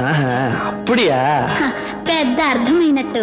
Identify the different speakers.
Speaker 1: ఆహా,
Speaker 2: అప్పుడియా? పెద్ద అర్థమైనట్టు.